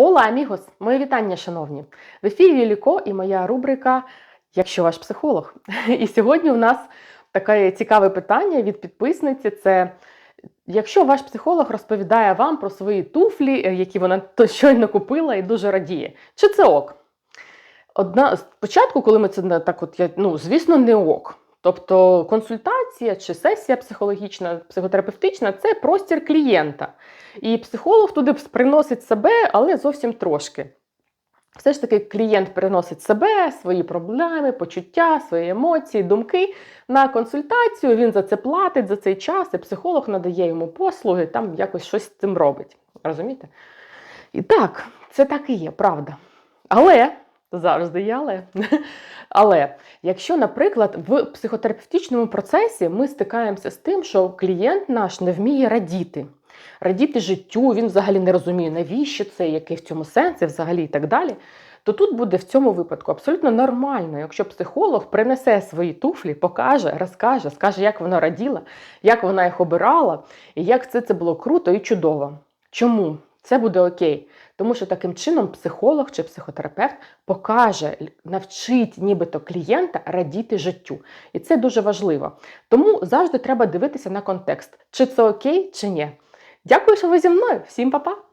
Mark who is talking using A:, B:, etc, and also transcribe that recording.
A: Ола, амігос! Моє вітання, шановні! В ефірі Ліко і моя рубрика Якщо ваш психолог. І сьогодні у нас таке цікаве питання від підписниці: це якщо ваш психолог розповідає вам про свої туфлі, е, які вона то щойно купила і дуже радіє, чи це ок? Одна спочатку, коли ми це так, от я ну звісно, не ок. Тобто консультація чи сесія психологічна, психотерапевтична це простір клієнта. І психолог туди приносить себе, але зовсім трошки. Все ж таки, клієнт приносить себе, свої проблеми, почуття, свої емоції, думки на консультацію. Він за це платить за цей час, і психолог надає йому послуги, там якось щось з цим робить. Розумієте? І так, це так і є, правда. Але завжди є але. Але якщо, наприклад, в психотерапевтичному процесі ми стикаємося з тим, що клієнт наш не вміє радіти, радіти життю, він взагалі не розуміє, навіщо це, який в цьому сенс і взагалі і так далі. То тут буде в цьому випадку абсолютно нормально, якщо психолог принесе свої туфлі, покаже, розкаже, скаже, як вона раділа, як вона їх обирала, і як це, це було круто і чудово. Чому? Це буде окей. Тому що таким чином психолог чи психотерапевт покаже, навчить нібито клієнта радіти життю. І це дуже важливо. Тому завжди треба дивитися на контекст, чи це окей, чи ні. Дякую, що ви зі мною. Всім па-па!